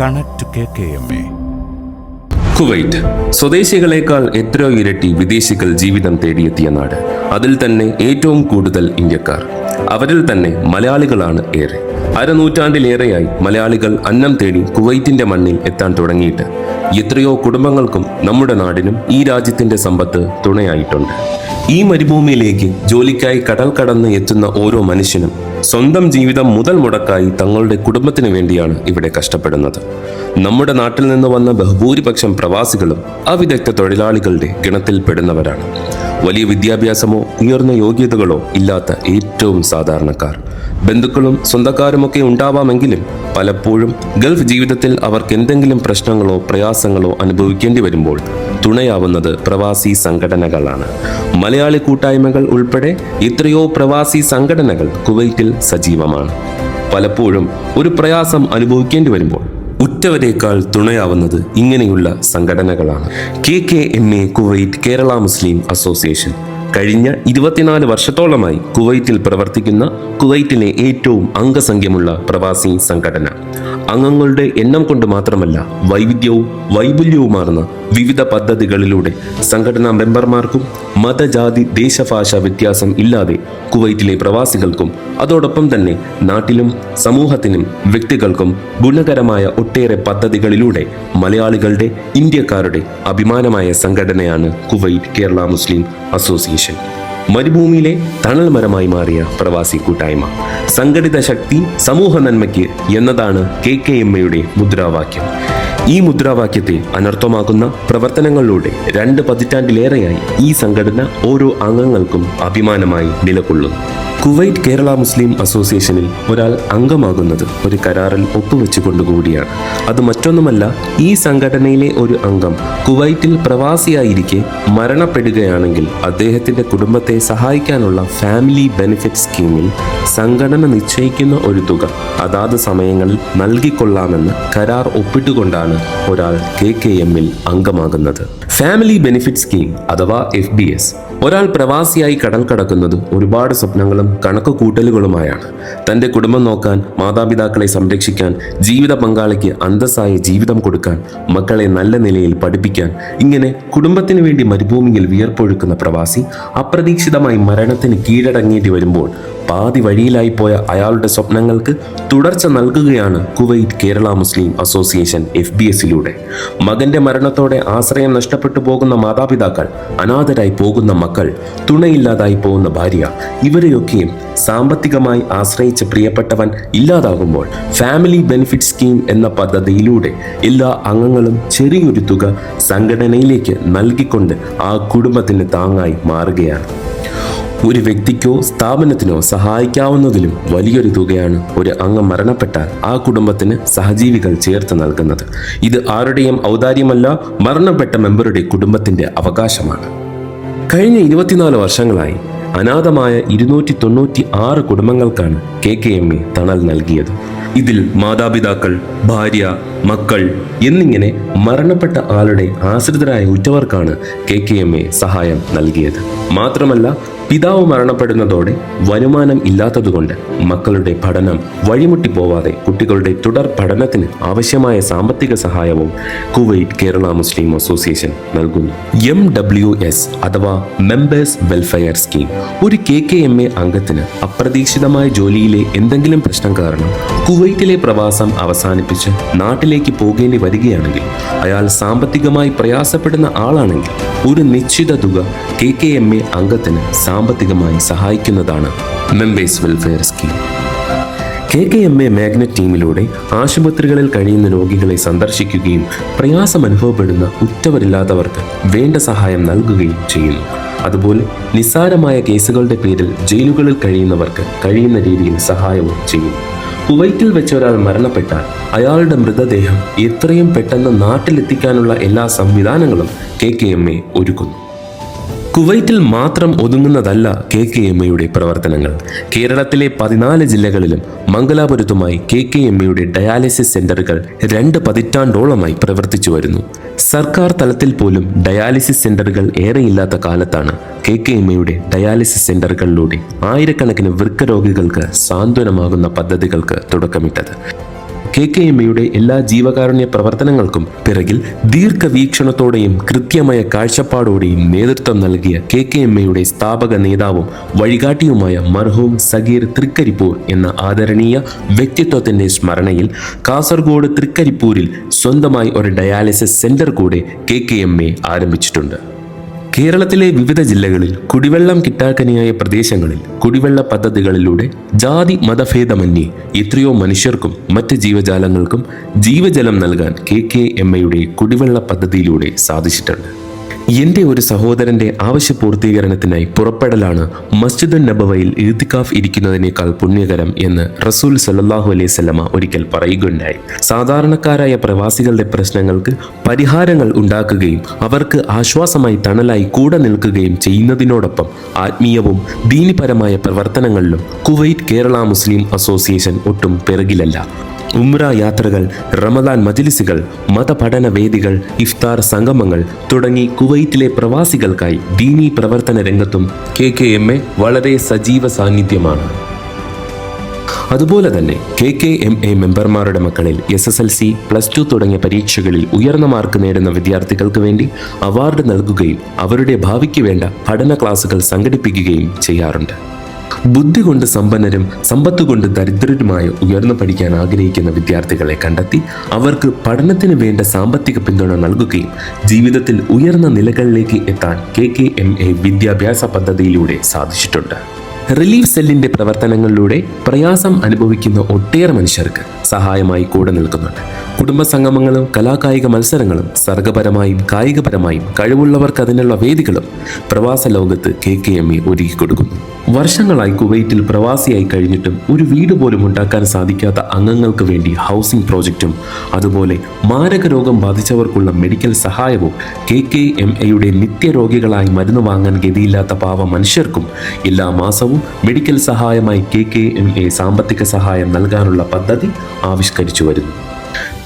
Connect K K M A Kuwait. സ്വദേശികളെക്കാൾ എത്രയോ ഇരട്ടി വിദേശികൾ ജീവിതം തേടിയെത്തിയ നാട്. അതിൽ തന്നെ ഏറ്റവും കൂടുതൽ ഇന്ത്യക്കാർ. അവരിൽ തന്നെ മലയാളികളാണ് ഏറെ. അരനൂറ്റാണ്ടിലേറെയായി മലയാളികൾ അന്നം തേടി കുവൈറ്റിന്റെ മണ്ണിൽ എത്താൻ തുടങ്ങിയിട്ട്. എത്രയോ കുടുംബങ്ങൾക്കും നമ്മുടെ നാടിനും ഈ രാജ്യത്തിന്റെ സമ്പത്ത് തുണയായിട്ടുണ്ട്. ഈ മരുഭൂമിയിലേക്ക് ജോലിക്കായി കടൽ കടന്ന് എത്തുന്ന ഓരോ മനുഷ്യനും സ്വന്തം ജീവിതം മുതൽ മുടക്കായി തങ്ങളുടെ കുടുംബത്തിന് വേണ്ടിയാണ് ഇവിടെ കഷ്ടപ്പെടുന്നത്. നമ്മുടെ നാട്ടിൽ നിന്ന് വന്ന ബഹുഭൂരിപക്ഷം പ്രവാസികളും അവിദഗ്ധ തൊഴിലാളികളുടെ ഗണത്തിൽപ്പെടുന്നവരാണ്. വലിയ വിദ്യാഭ്യാസമോ ഉയർന്ന യോഗ്യതകളോ ഇല്ലാത്ത ഏറ്റവും സാധാരണക്കാർ. ബന്ധുക്കളും സ്വന്തക്കാരുമൊക്കെ ഉണ്ടാവാമെങ്കിലും പലപ്പോഴും ഗൾഫ് ജീവിതത്തിൽ അവർക്ക് എന്തെങ്കിലും പ്രശ്നങ്ങളോ പ്രയാസങ്ങളോ അനുഭവിക്കേണ്ടി വരുമ്പോൾ തുണയാവുന്നത് പ്രവാസി സംഘടനകളാണ്. മലയാളി കൂട്ടായ്മകൾ ഉൾപ്പെടെ എത്രയോ പ്രവാസി സംഘടനകൾ കുവൈറ്റിൽ സജീവമാണ്. പലപ്പോഴും ഒരു പ്രയാസം അനുഭവിക്കേണ്ടി വരുമ്പോൾ ഉറ്റവരേക്കാൾ തുണയാവുന്നത് ഇങ്ങനെയുള്ള സംഘടനകളാണ്. K K M A Kuwait Kerala Muslim association. കഴിഞ്ഞ ഇരുപത്തിനാല് വർഷത്തോളമായി കുവൈറ്റിൽ പ്രവർത്തിക്കുന്ന കുവൈറ്റിലെ ഏറ്റവും അംഗസംഖ്യമുള്ള പ്രവാസി സംഘടന. അംഗങ്ങളുടെ എണ്ണം കൊണ്ട് മാത്രമല്ല വൈവിധ്യവും വൈപുല്യവുമാർന്ന വിവിധ പദ്ധതികളിലൂടെ സംഘടനാ മെമ്പർമാർക്കും മതജാതി ദേശഭാഷ വ്യത്യാസം ഇല്ലാതെ കുവൈറ്റിലെ പ്രവാസികൾക്കും അതോടൊപ്പം തന്നെ നാട്ടിലും സമൂഹത്തിനും വ്യക്തികൾക്കും ഗുണകരമായ ഒട്ടേറെ പദ്ധതികളിലൂടെ മലയാളികളുടെ ഇന്ത്യക്കാരുടെ അഭിമാനമായ സംഘടനയാണ് കുവൈറ്റ് കേരള മുസ്ലിം അസോസിയേഷൻ. മരുഭൂമിയിലെ തണൽ മരമായി മാറിയ പ്രവാസി കൂട്ടായ്മ. സംഘടിത ശക്തി സമൂഹ നന്മയ്ക്ക് എന്നതാണ് കെ കെ എം എയുടെ മുദ്രാവാക്യം. ഈ മുദ്രാവാക്യത്തെ അനർത്ഥമാക്കുന്ന പ്രവർത്തനങ്ങളിലൂടെ രണ്ട് പതിറ്റാണ്ടിലേറെയായി ഈ സംഘടന ഓരോ അംഗങ്ങൾക്കും അഭിമാനമായി നിലകൊള്ളുന്നു. കുവൈറ്റ് കേരള മുസ്ലിം അസോസിയേഷനിൽ ഒരാൾ അംഗമാകുന്നത് ഒരു കരാറിൽ ഒപ്പുവെച്ചുകൊണ്ട് കൂടിയാണ് അത് മറ്റൊന്നുമല്ല ഈ സംഘടനയിലെ ഒരു അംഗം കുവൈറ്റിൽ പ്രവാസിയായിരിക്കെ മരണപ്പെടുകയാണെങ്കിൽ അദ്ദേഹത്തിന്റെ കുടുംബത്തെ സഹായിക്കാനുള്ള ഫാമിലി ബെനിഫിറ്റ് സ്കീമിൽ സംഘടന നിശ്ചയിക്കുന്ന ഒരു തുക അതാത് സമയങ്ങളിൽ നൽകിക്കൊള്ളാമെന്ന് കരാർ ഒപ്പിട്ടുകൊണ്ടാണ് ഒരാൾ കെ കെ എമ്മിൽ അംഗമാകുന്നത്. ഫാമിലി ബെനിഫിറ്റ് സ്കീം അഥവാ എഫ് ബി എസ് ഒരാൾ പ്രവാസിയായി കടൽ കടക്കുന്നത് ഒരുപാട് സ്വപ്നങ്ങളും കണക്ക് കൂട്ടലുകളുമായാണ് തന്റെ കുടുംബം നോക്കാൻ മാതാപിതാക്കളെ സംരക്ഷിക്കാൻ ജീവിത പങ്കാളിക്ക് അന്തസ്സായ ജീവിതം കൊടുക്കാൻ മക്കളെ നല്ല നിലയിൽ പഠിപ്പിക്കാൻ ഇങ്ങനെ കുടുംബത്തിന് വേണ്ടി മരുഭൂമിയിൽ വിയർപ്പൊഴുക്കുന്ന പ്രവാസി അപ്രതീക്ഷിതമായി മരണത്തിന് കീഴടങ്ങേണ്ടി വരുമ്പോൾ പാതി വഴിയിലായി പോയ അയാളുടെ സ്വപ്നങ്ങൾക്ക് തുടർച്ച നൽകുകയാണ് Kuwait Kerala Muslim association F B എസിലൂടെ. മകന്റെ മരണത്തോടെ ആശ്രയം നഷ്ടപ്പെട്ടു പോകുന്ന മാതാപിതാക്കൾ അനാഥരായി പോകുന്ന മക്കൾ തുണയില്ലാതായി പോകുന്ന ഭാര്യ ഇവരെയൊക്കെയും സാമ്പത്തികമായി ആശ്രയിച്ച് പ്രിയപ്പെട്ടവൻ ഇല്ലാതാകുമ്പോൾ ഫാമിലി ബെനിഫിറ്റ് സ്കീം എന്ന പദ്ധതിയിലൂടെ എല്ലാ അംഗങ്ങളും ചെറിയൊരു തുക സംഘടനയിലേക്ക് നൽകിക്കൊണ്ട് ആ കുടുംബത്തിന് താങ്ങായി മാറുകയാണ്. ഒരു വ്യക്തിക്കോ സ്ഥാപനത്തിനോ സഹായിക്കാവുന്നതിലും വലിയൊരു തുകയാണ് ഒരു അംഗം മരണപ്പെട്ടാൽ ആ കുടുംബത്തിന് സഹജീവികൾ ചേർത്ത് നൽകുന്നത്. ഇത് ആരുടെയും ഔദാര്യമല്ല മരണപ്പെട്ട മെമ്പറുടെ കുടുംബത്തിന്റെ അവകാശമാണ്. കഴിഞ്ഞ ഇരുപത്തിനാല് വർഷങ്ങളായി അനാഥമായ ഇരുന്നൂറ്റി തൊണ്ണൂറ്റി ആറ് കുടുംബങ്ങൾക്കാണ് കെ കെ എം എ തണൽ നൽകിയത്. ഇതിൽ മാതാപിതാക്കൾ ഭാര്യ മക്കൾ എന്നിങ്ങനെ മരണപ്പെട്ട ആളുടെ ആശ്രിതരായ ഉറ്റവർക്കാണ് കെ കെ എം എ സഹായം നൽകിയത്. മാത്രമല്ല പിതാവ് മരണപ്പെടുന്നതോടെ വരുമാനം ഇല്ലാത്തതുകൊണ്ട് മക്കളുടെ പഠനം വഴിമുട്ടി പോവാതെ കുട്ടികളുടെ തുടർ പഠനത്തിന് ആവശ്യമായ സാമ്പത്തിക സഹായവും കുവൈറ്റ് കേരള മുസ്ലിം അസോസിയേഷൻ നൽകുന്നു. എം ഡബ്ല്യു എസ് അഥവാ മെമ്പേഴ്സ് വെൽഫെയർ സ്കീം ഒരു കെ കെ എം എ അംഗത്തിന് അപ്രതീക്ഷിതമായ ജോലിയിലെ എന്തെങ്കിലും പ്രശ്നം കാരണം കുവൈറ്റിലെ പ്രവാസം അവസാനിപ്പിച്ച് നാട്ടിലേക്ക് പോകേണ്ടി വരികയാണെങ്കിൽ അയാൾ സാമ്പത്തികമായി പ്രയാസപ്പെടുന്ന ആളാണെങ്കിൽ ഒരു നിശ്ചിത തുക കെ കെ എം എ അംഗത്തിന് സാമ്പത്തികമായി സഹായിക്കുന്നതാണ് members welfare scheme K K M A magnet ടീമിലൂടെ ആശുപത്രികളിൽ കഴിയുന്ന രോഗികളെ സന്ദർശിക്കുകയും പ്രയാസം അനുഭവപ്പെടുന്ന ഉറ്റവരില്ലാത്തവർക്ക് വേണ്ട സഹായം നൽകുകയും ചെയ്യുന്നു. അതുപോലെ നിസ്സാരമായ കേസുകളുടെ പേരിൽ ജയിലുകളിൽ കഴിയുന്നവർക്ക് കഴിയുന്ന രീതിയിൽ സഹായവും ചെയ്യുന്നു. കുവൈറ്റിൽ വെച്ച് ഒരാൾ മരണപ്പെട്ടാൽ അയാളുടെ മൃതദേഹം എത്രയും പെട്ടെന്ന് നാട്ടിലെത്തിക്കാനുള്ള എല്ലാ സംവിധാനങ്ങളും കെ കെ എം എ ഒരുക്കുന്നു. കുവൈറ്റിൽ മാത്രം ഒതുങ്ങുന്നതല്ല കെ കെ എം എയുടെ പ്രവർത്തനങ്ങൾ. കേരളത്തിലെ പതിനാല് ജില്ലകളിലും മംഗലാപുരത്തുമായി കെ കെ എം എയുടെ ഡയാലിസിസ് സെന്ററുകൾ രണ്ട് പതിറ്റാണ്ടോളമായി പ്രവർത്തിച്ചു വരുന്നു. സർക്കാർ തലത്തിൽ പോലും ഡയാലിസിസ് സെന്ററുകൾ ഏറെയില്ലാത്ത കാലത്താണ് കെ കെ എം എയുടെ ഡയാലിസിസ് സെന്ററുകളിലൂടെ ആയിരക്കണക്കിന് വൃക്ക രോഗികൾക്ക് സാന്ത്വനമാകുന്ന പദ്ധതികൾക്ക് തുടക്കമിട്ടത്. കെ കെ എം എയുടെ എല്ലാ ജീവകാരുണ്യ പ്രവർത്തനങ്ങൾക്കും പിറകിൽ ദീർഘവീക്ഷണത്തോടെയും കൃത്യമായ കാഴ്ചപ്പാടോടെയും നേതൃത്വം നൽകിയ കെ കെ എം എയുടെ സ്ഥാപക നേതാവും വഴികാട്ടിയുമായ മർഹൂം സഗീർ തൃക്കരിപ്പൂർ എന്ന ആദരണീയ വ്യക്തിത്വത്തിന്റെ സ്മരണയിൽ കാസർഗോഡ് തൃക്കരിപ്പൂരിൽ സ്വന്തമായി ഒരു ഡയാലിസിസ് സെന്റർ കൂടെ കെ കെ എം എ ആരംഭിച്ചിട്ടുണ്ട്. കേരളത്തിലെ വിവിധ ജില്ലകളിൽ കുടിവെള്ളം കിട്ടാക്കനിയായ പ്രദേശങ്ങളിൽ കുടിവെള്ള പദ്ധതികളിലൂടെ ജാതി മതഭേദമന്യേ എത്രയോ മനുഷ്യർക്കും മറ്റ് ജീവജാലങ്ങൾക്കും ജീവജലം നൽകാൻ കെ കെ എം എയുടെ കുടിവെള്ള പദ്ധതിയിലൂടെ സാധിച്ചിട്ടുണ്ട്. എന്റെ ഒരു സഹോദരന്റെ ആവശ്യ പൂർത്തീകരണത്തിനായി പുറപ്പെടലാണ് മസ്ജിദുൻ നബവയിൽ ഇർത്തിക്കാഫ് ഇരിക്കുന്നതിനേക്കാൾ പുണ്യകരം എന്ന് റസൂൽ സല്ലാഹു അലൈഹി സ്വലമ ഒരിക്കൽ പറയുകയുണ്ടായി. സാധാരണക്കാരായ പ്രവാസികളുടെ പ്രശ്നങ്ങൾക്ക് പരിഹാരങ്ങൾ ഉണ്ടാക്കുകയും അവർക്ക് ആശ്വാസമായി തണലായി കൂടെ നിൽക്കുകയും ചെയ്യുന്നതിനോടൊപ്പം ആത്മീയവും ദീനിപരമായ പ്രവർത്തനങ്ങളിലും കുവൈറ്റ് കേരള മുസ്ലിം അസോസിയേഷൻ ഒട്ടും പിറകിലല്ല. ഉംറ യാത്രകൾ റമദാൻ മജിലിസുകൾ മതപഠന വേദികൾ ഇഫ്താർ സംഗമങ്ങൾ തുടങ്ങി കുവൈറ്റിലെ പ്രവാസികൾക്കായി ദീനീ പ്രവർത്തന രംഗത്തും കെ കെ എം എ വളരെ സജീവ സാന്നിധ്യമാണ്. അതുപോലെ തന്നെ കെ കെ എം എ മെമ്പർമാരുടെ മക്കളിൽ S S L C plus two തുടങ്ങിയ പരീക്ഷകളിൽ ഉയർന്ന മാർക്ക് നേടുന്ന വിദ്യാർത്ഥികൾക്ക് വേണ്ടി അവാർഡ് നൽകുകയും അവരുടെ ഭാവിക്ക് വേണ്ട പഠന ക്ലാസുകൾ സംഘടിപ്പിക്കുകയും ചെയ്യാറുണ്ട്. ബുദ്ധി കൊണ്ട് സമ്പന്നരും സമ്പത്ത് കൊണ്ട് ദരിദ്രരുമായ ഉയർന്നു പഠിക്കാൻ ആഗ്രഹിക്കുന്ന വിദ്യാർത്ഥികളെ കണ്ടെത്തി അവർക്ക് പഠനത്തിന് വേണ്ട സാമ്പത്തിക പിന്തുണ നൽകുകയും ജീവിതത്തിൽ ഉയർന്ന നിലകളിലേക്ക് എത്താൻ കെ കെ എം എ വിദ്യാഭ്യാസ പദ്ധതിയിലൂടെ സാധിച്ചിട്ടുണ്ട്. റിലീഫ് സെല്ലിന്റെ പ്രവർത്തനങ്ങളിലൂടെ പ്രയാസം അനുഭവിക്കുന്ന ഒട്ടേറെ മനുഷ്യർക്ക് സഹായമായി കൂടെ നിൽക്കുന്നുണ്ട്. കുടുംബ സംഗമങ്ങളും കലാകായിക മത്സരങ്ങളും സർഗപരമായും കായികപരമായും കഴിവുള്ളവർക്ക് അതിനുള്ള വേദികളും പ്രവാസ ലോകത്ത് കെ കെ എം എ ഒരുക്കി കൊടുക്കുന്നു. വർഷങ്ങളായി കുവൈറ്റിൽ പ്രവാസിയായി കഴിഞ്ഞിട്ടും ഒരു വീട് പോലും ഉണ്ടാക്കാൻ സാധിക്കാത്ത അംഗങ്ങൾക്ക് വേണ്ടി ഹൗസിംഗ് പ്രോജക്റ്റും അതുപോലെ മാരക രോഗം ബാധിച്ചവർക്കുള്ള മെഡിക്കൽ സഹായവും കെ കെ എം എയുടെ നിത്യരോഗികളായി മരുന്ന് വാങ്ങാൻ ഗതിയില്ലാത്ത പാവ മനുഷ്യർക്കും എല്ലാ മാസവും മെഡിക്കൽ സഹായമായി കെ കെ എം എ സാമ്പത്തിക സഹായം നൽകാനുള്ള പദ്ധതി ആവിഷ്കരിച്ചു വരുന്നു.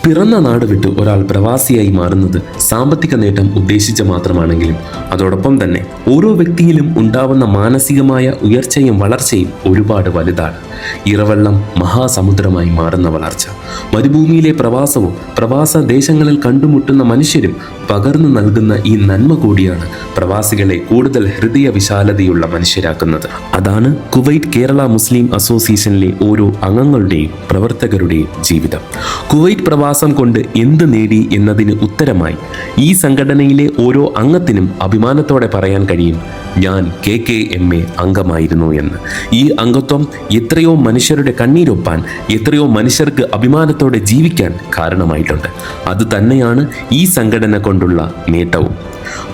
പിറന്ന നാട് വിട്ട് ഒരാൾ പ്രവാസിയായി മാറുന്നത് സാമ്പത്തിക നേട്ടം ഉദ്ദേശിച്ച മാത്രമാണെങ്കിലും അതോടൊപ്പം തന്നെ ഓരോ വ്യക്തിയിലും ഉണ്ടാവുന്ന മാനസികമായ ഉയർച്ചയും വളർച്ചയും ഒരുപാട് വലുതാണ്. ഇറവെള്ളം മഹാസമുദ്രമായി മാറുന്ന വളർച്ച. മരുഭൂമിയിലെ പ്രവാസവും പ്രവാസ ദേശങ്ങളിൽ കണ്ടുമുട്ടുന്ന മനുഷ്യരും പകർന്നു നൽകുന്ന ഈ നന്മ കൂടിയാണ് പ്രവാസികളെ കൂടുതൽ ഹൃദയ വിശാലതയുള്ള മനുഷ്യരാക്കുന്നത്. അതാണ് കുവൈറ്റ് കേരള മുസ്ലിം അസോസിയേഷനിലെ ഓരോ അംഗങ്ങളുടെയും പ്രവർത്തകരുടെയും ജീവിതം. കുവൈറ്റ് പ്രവാസം കൊണ്ട് എന്ത് നേടി എന്നതിന് ഉത്തരമായി. ഈ സംഘടനയിലെ ഓരോ അംഗത്തിനും അഭിമാനത്തോടെ പറയാൻ കഴിയും ഞാൻ കെ കെ എം എ അംഗമായിരുന്നു എന്ന്. ഈ അംഗത്വം എത്രയോ മനുഷ്യരുടെ കണ്ണീരൊപ്പാൻ എത്രയോ മനുഷ്യർക്ക് അഭിമാനത്തോടെ ജീവിക്കാൻ കാരണമായിട്ടുണ്ട്. അത് തന്നെയാണ് ഈ സംഘടന കൊണ്ടുള്ള നേട്ടവും.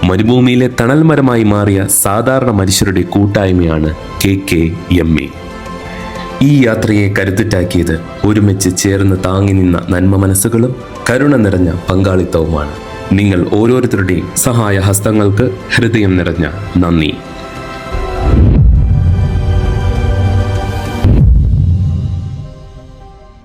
മരുഭൂമിയിലെ തണൽമരമായി മാറിയ സാധാരണ മനുഷ്യരുടെ കൂട്ടായ്മയാണ് കെ കെ എം എ. ഈ യാത്രയെ കരുത്തുറ്റാക്കിയത് ഒരുമിച്ച് ചേർന്ന് താങ്ങി നിന്ന നന്മ മനസ്സുകളും കരുണ നിറഞ്ഞ പങ്കാളിത്തവുമാണ്. നിങ്ങൾ ഓരോരുത്തരുടെയും സഹായ ഹസ്തങ്ങൾക്ക് ഹൃദയം നിറഞ്ഞ നന്ദി.